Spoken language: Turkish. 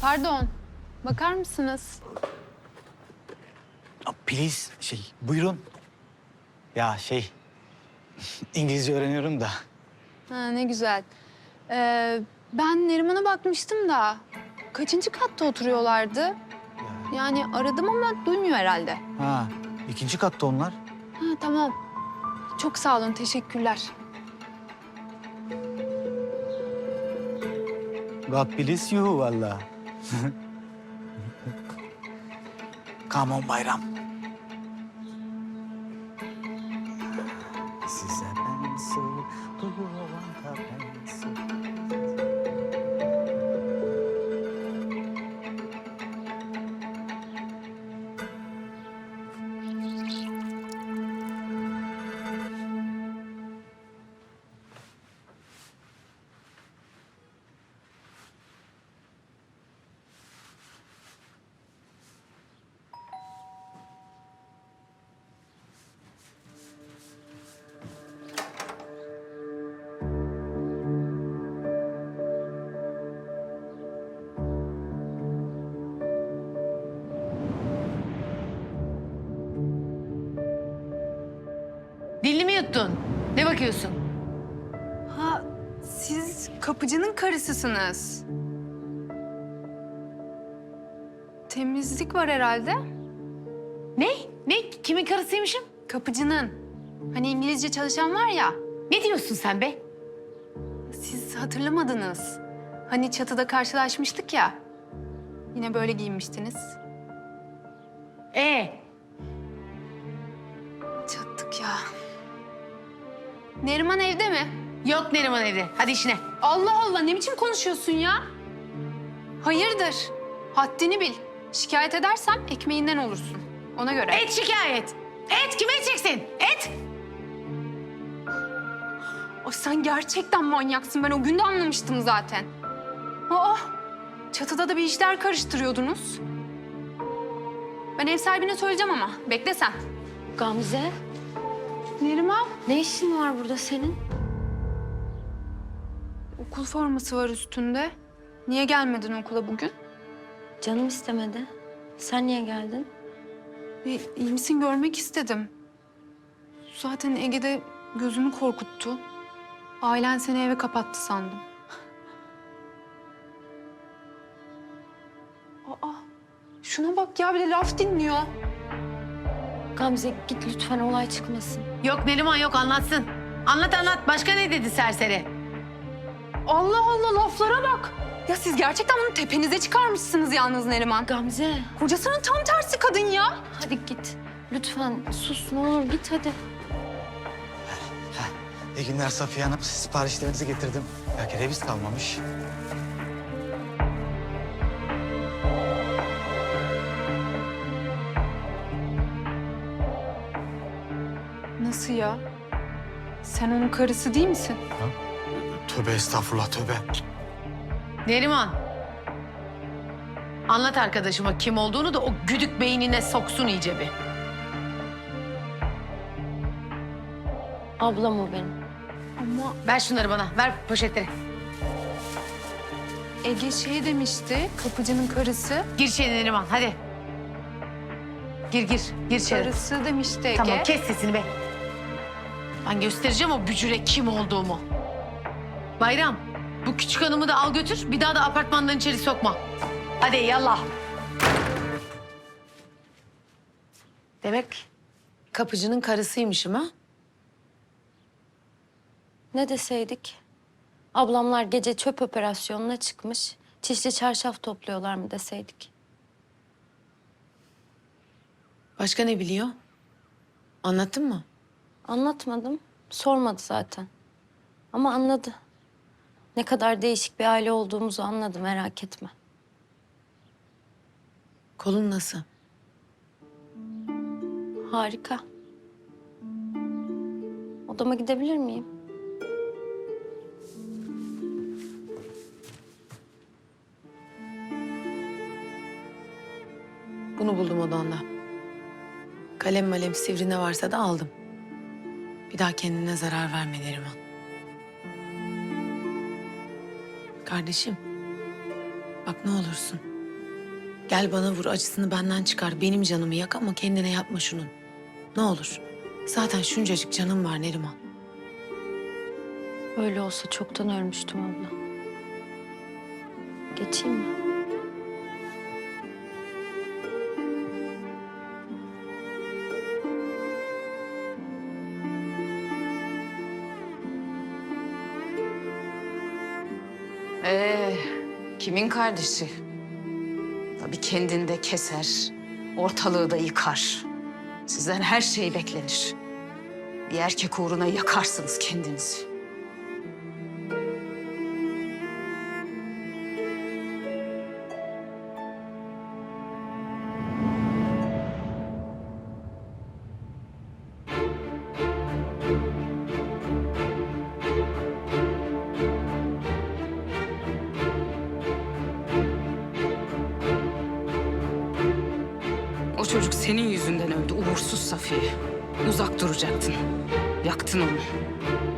Pardon. Bakar mısınız? Please, şey, buyurun. Ya şey, İngilizce öğreniyorum da. Ha, ne güzel. Ee, ben Neriman'a bakmıştım da kaçıncı katta oturuyorlardı? Yani aradım ama duymuyor herhalde. Ha, ikinci katta onlar. Ha, tamam. Çok sağ olun, teşekkürler. God bless you valla. Come on bayram. Size ben sor, duyulan ben sor. Yuttun? Ne bakıyorsun? Ha, siz kapıcının karısısınız. Temizlik var herhalde. Ne? Ne? Kimin karısıymışım? Kapıcının. Hani İngilizce çalışan var ya. Ne diyorsun sen be? Siz hatırlamadınız. Hani çatıda karşılaşmıştık ya. Yine böyle giyinmiştiniz. Ee, Neriman evde mi? yok Neriman evde. Hadi işine. Allah Allah ne biçim konuşuyorsun ya? Hayırdır? Haddini bil. Şikayet edersem ekmeğinden olursun. Ona göre. Et şikayet. Et kime edeceksin? Et. Ay sen gerçekten manyaksın. Ben o gün de anlamıştım zaten. Aa, çatıda da bir işler karıştırıyordunuz. Ben ev sahibine söyleyeceğim ama. Bekle sen. Gamze, Neriman. ne işin var burada senin? Okul forması var üstünde. Niye gelmedin okula bugün? Canım istemedi. Sen niye geldin? E, iyi misin görmek istedim. Zaten Ege'de gözümü korkuttu. Ailen seni eve kapattı sandım. Aa, şuna bak ya bir de laf dinliyor. Gamze git lütfen olay çıkmasın. Yok Neriman yok anlatsın. Anlat anlat. Başka ne dedi serseri? Allah Allah laflara bak. Ya siz gerçekten bunu tepenize çıkarmışsınız yalnız Neriman. Gamze, Kocasının tam tersi kadın ya. hadi git. Lütfen sus ne olur git hadi. İyi günler Safiye Hanım. Siparişlerinizi getirdim. Ya kereviz kalmamış. Nasıl ya? Sen onun karısı değil misin? Tövbe estağfurullah tövbe. Neriman. Anlat arkadaşıma kim olduğunu da o güdük beynine soksun iyice bir. Ablam o benim. Ama Ver şunları bana. Ver poşetleri. Ege şey demişti, kapıcının karısı. Gir içeri Neriman hadi. Gir gir. Gir içeri. Karısı demişti Ege. Tamam kes sesini be. Ben göstereceğim o bücüre kim olduğumu. Bayram bu küçük hanımı da al götür. Bir daha da apartmandan içeri sokma. Hadi yallah. Demek kapıcının karısıymışım ha? Ne deseydik? Ablamlar gece çöp operasyonuna çıkmış. Çişli çarşaf topluyorlar mı deseydik? Başka ne biliyor? Anlattın mı? Anlatmadım. Sormadı zaten. Ama anladı. Ne kadar değişik bir aile olduğumuzu anladı merak etme. Kolun nasıl? Harika. Odama gidebilir miyim? Bunu buldum odanda. Kalem malem sivri ne varsa da aldım. Bir daha kendine zarar verme Neriman. Kardeşim, Bak ne olursun. Gel bana vur acısını benden çıkar. Benim canımı yak ama kendine yapma şunun. Ne olur. Zaten şuncacık canım var Neriman. Öyle olsa çoktan ölmüştüm abla. Geçeyim mi? Ee, kimin kardeşi? Tabii kendinde keser, ortalığı da yıkar. Sizden her şey beklenir. Bir erkek uğruna yakarsınız kendinizi. Uğursuz Safiye. Uzak duracaktın. Yaktın onu.